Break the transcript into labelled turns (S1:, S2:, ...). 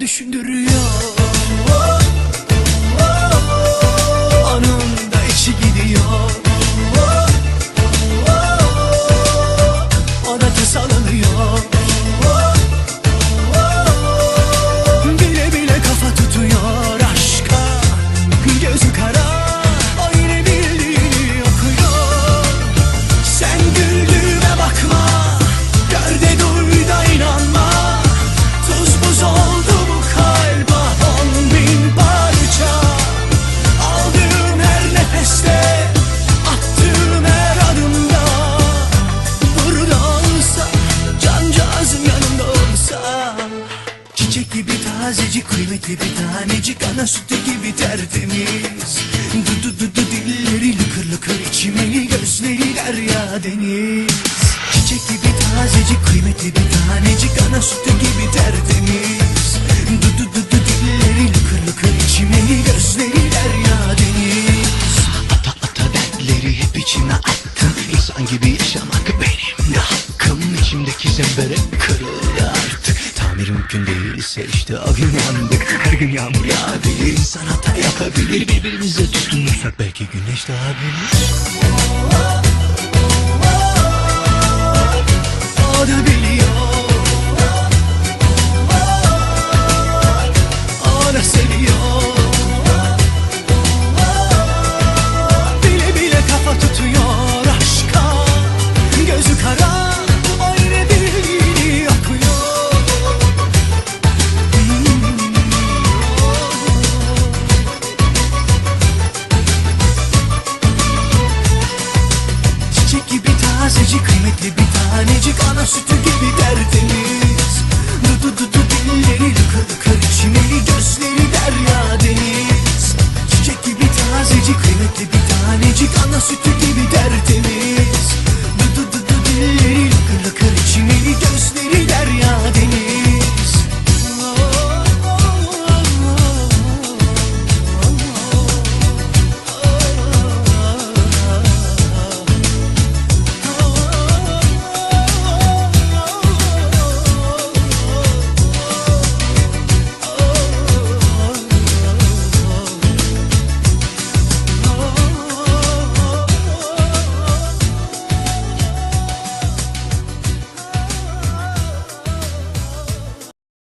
S1: düşündürüyor. Tazecik kıymetli bir tanecik Ana sütü gibi tertemiz. Du du du du dilleri lıkır lıkır içmeli Gözleri derya deniz. Çiçek gibi tazecik kıymetli bir tanecik Ana sütü gibi tertemiz. Du du du du dilleri lıkır lıkır içmeli Gözleri derya deniz. Ata ata dertleri hep içime attım İnsan gibi yaşamak benim de hakkım. İçimdeki zembere kırıldı artık Tamir mümkün değilse işte o gün yandık Her gün yağmur yağabilir insan hata yapabilir. Birbirimize tutunursak belki güneş doğabilir bir tanecik Ana sütü gibi tertemiz. Du du du du dilleri lıkır lıkır içmeli Gözleri derya deniz